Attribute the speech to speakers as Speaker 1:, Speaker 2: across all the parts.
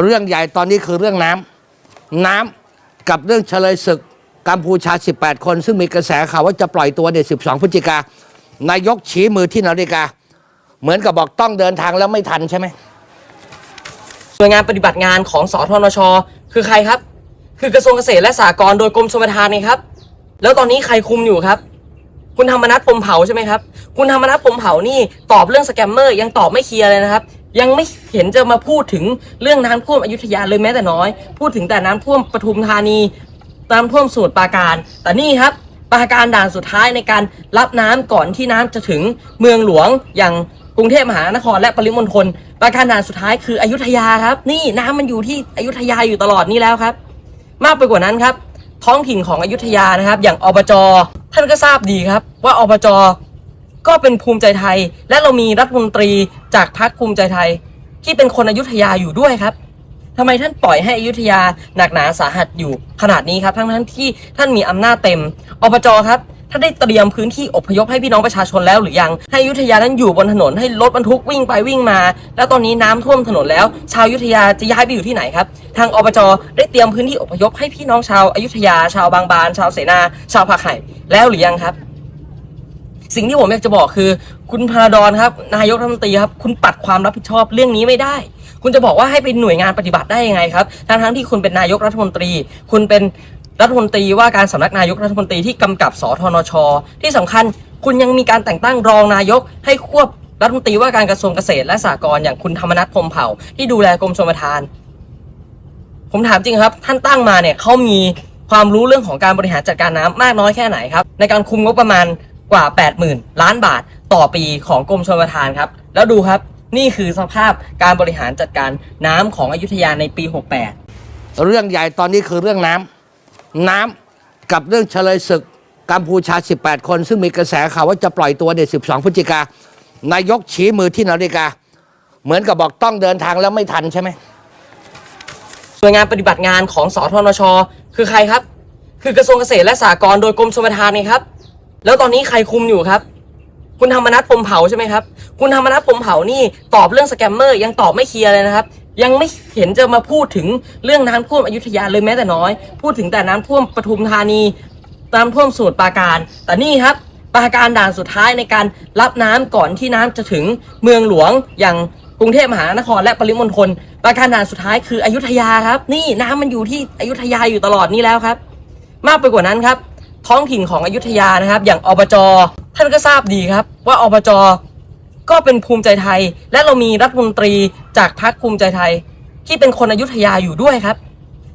Speaker 1: เรื่องใหญ่ตอนนี้คือเรื่องน้ำน้ำกับเรื่องเฉลยศึกกัมพูชา 18 คน ซึ่งมีกระแสข่าวว่าจะปล่อยตัวเด็12 พฤศจิกานายกชี้มือที่นาฬิกา เหมือนกับบอกต้องเดินทางแล้วไม่ทันใช่ไหม
Speaker 2: หน่วยงานปฏิบัติงานของสทนช คือใครครับ คือกระทรวงเกษตรและสหกรณ์โดยกรมชลประทานนี่ครับ แล้วตอนนี้ใครคุมอยู่ครับ คุณธรรมนัฐพมเผาใช่ไหมครับ คุณธรรมนัฐพมเผานี่ตอบเรื่องสแกมเมอร์ยังตอบไม่เคลียร์เลยนะครับ ยังไม่เห็นจะมาพูดถึงเรื่องน้ำท่วมอยุธยาเลยแม้แต่น้อย พูดถึงแต่น้ำท่วมปทุมธานีน้ำท่วมสมุทรปราการ แต่นี่ครับปราการด่านสุดท้ายในการรับน้ำก่อนที่น้ำจะถึงเมืองหลวงอย่างกรุงเทพมหานครและปริมณฑลปราการด่านสุดท้ายคืออยุธยาครับ นี่น้ำมันอยู่ที่อยุธยาอยู่ตลอดนี่แล้วครับ มากไปกว่านั้นครับ ท้องถิ่นของอยุธยานะครับ อย่างอบจท่านก็ทราบดีครับ ว่าอบจ ก็เป็นภูมิใจไทย และเรามีรัฐมนตรีจากพรรคภูมิใจไทย ที่เป็นคนอยุธยาอยู่ด้วยครับทำไมท่านปล่อยให้อยุธยาหนักหนาสาหัสอยู่ขนาดนี้ครับทั้งทั้งที่ท่านมีอำนาจเต็มอบจครับท่านได้เตรียมพื้นที่อพยพให้พี่น้องประชาชนแล้วหรือยัง ให้อยุธยานั้นอยู่บนถนนให้รถบรรทุกวิ่งไปวิ่งมา แล้วตอนนี้น้ำท่วมถนนแล้ว ชาวอยุธยาจะย้ายไปอยู่ที่ไหนครับ ทางอบจได้เตรียมพื้นที่อพยพให้พี่น้องชาวอยุธยา ชาวบางบาน ชาวเสนา ชาวผักไห่แล้วหรือยังครับ สิ่งที่ผมอยากจะบอกคือ คุณพาดอนครับ นายกรัฐมนตรีครับ คุณปัดความรับผิดชอบเรื่องนี้ไม่ได้ คุณจะบอกว่าให้เป็นหน่วยงานปฏิบัติได้ยังไงครับทั้งทั้งที่คุณเป็นนายกรัฐมนตรี คุณเป็นรัฐมนตรีว่าการสำนักนายกรัฐมนตรีที่กำกับสทนช ที่สำคัญคุณยังมีการแต่งตั้งรองนายกให้ควบรัฐมนตรีว่าการกระทรวงเกษตรและสหกรณ์อย่างคุณธรรมนัฐพรมเผ่า ที่ดูแลกรมชลประทาน ผมถามจริงครับ ท่านตั้งมาเนี่ยเขามีความรู้เรื่องของการบริหารจัดการน้ำมากน้อยแค่ไหนครับ ในการคุมงบประมาณ กว่า 80,000 ล้านบาทต่อปีของกรมชลประทานครับ แล้วดูครับนี่คือสภาพการบริหารจัดการน้ำของอยุธยาในปี 68
Speaker 1: เรื่องใหญ่ตอนนี้คือเรื่องน้ำน้ำกับเรื่องเฉลยศึกกัมพูชา 18 คน ซึ่งมีกระแสข่าวว่าจะปล่อยตัวเด็12 พฤศจิกานายกชี้มือที่นาฬิกา เหมือนกับบอกต้องเดินทางแล้วไม่ทันใช่ไหม
Speaker 2: หน่วยงานปฏิบัติงานของสทนช คือใครครับ คือกระทรวงเกษตรและสหกรณ์โดยกรมชลประทานนี่ครับ แล้วตอนนี้ใครคุมอยู่ครับ คุณธรรมนัฐพมเผาใช่ไหมครับ คุณธรรมนัฐพมเผานี่ตอบเรื่องสแกมเมอร์ยังตอบไม่เคลียร์เลยนะครับ ยังไม่เห็นจะมาพูดถึงเรื่องน้ำท่วมอยุธยาเลยแม้แต่น้อย พูดถึงแต่น้ำท่วมปทุมธานีน้ำท่วมสมุทรปราการ แต่นี่ครับปราการด่านสุดท้ายในการรับน้ำก่อนที่น้ำจะถึงเมืองหลวงอย่างกรุงเทพมหานครและปริมณฑลปราการด่านสุดท้ายคืออยุธยาครับ นี่น้ำมันอยู่ที่อยุธยาอยู่ตลอดนี่แล้วครับ มากไปกว่านั้นครับ ท้องถิ่นของอยุธยานะครับ อย่างอบจท่านก็ทราบดีครับ ว่าอบจก็เป็นภูมิใจไทย และเรามีรัฐมนตรีจากพรรคภูมิใจไทย ที่เป็นคนอยุธยาอยู่ด้วยครับ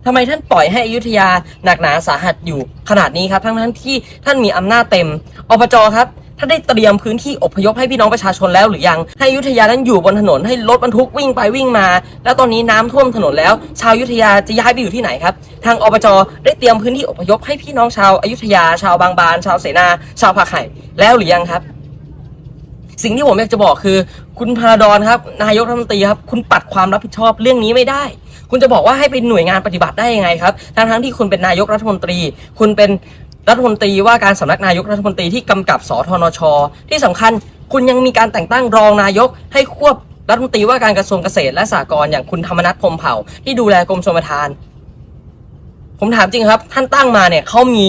Speaker 2: ทำไมท่านปล่อยให้อยุธยาหนักหนาสาหัสอยู่ขนาดนี้ครับ ทั้งทั้งที่ท่านมีอำนาจเต็มอบจครับ ท่าได้เตรียมพื้นที่อพยพให้พี่น้องประชาชนแล้วหรือยัง ให้อยุธยานั้นอยู่บนถนนให้รถบรรทุกวิ่งไปวิ่งมา แล้วตอนนี้น้ำท่วมถนนแล้ว ชาวยุธยาจะย้ายไปอยู่ที่ไหนครับ ทางอบจได้เตรียมพื้นที่อพยพให้พี่น้องชาวอยุธยา ชาวบางบาน ชาวเสนา ชาวผักไห่แล้วหรือยังครับ สิ่งที่ผมอยากจะบอกคือ คุณพาราดอนครับ นายกรัฐมนตรีครับ คุณปัดความรับผิดชอบเรื่องนี้ไม่ได้คุณจะบอกว่าให้เป็นหน่วยงานปฏิบัติได้ยังไงครับ ทั้งทั้งที่คุณเป็นนายกรัฐมนตรี คุณเป็น รัฐมนตรีว่าการสำนักนายกรัฐมนตรีที่กำกับสทนช ที่สำคัญคุณยังมีการแต่งตั้งรองนายกให้ควบรัฐมนตรีว่าการกระทรวงเกษตรและสหกรณ์อย่างคุณธรรมนัฐพรมเผ่า ที่ดูแลกรมชลประทาน ผมถามจริงครับ ท่านตั้งมาเนี่ยเขามี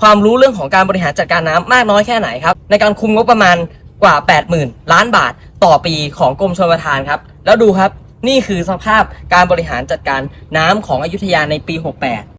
Speaker 2: ความรู้เรื่องของการบริหารจัดการน้ำมากน้อยแค่ไหนครับ ในการคุมงบประมาณกว่า 80,000 ล้านบาทต่อปีของกรมชลประทานครับ แล้วดูครับนี่คือสภาพการบริหารจัดการน้ำของอยุธยาในปี 68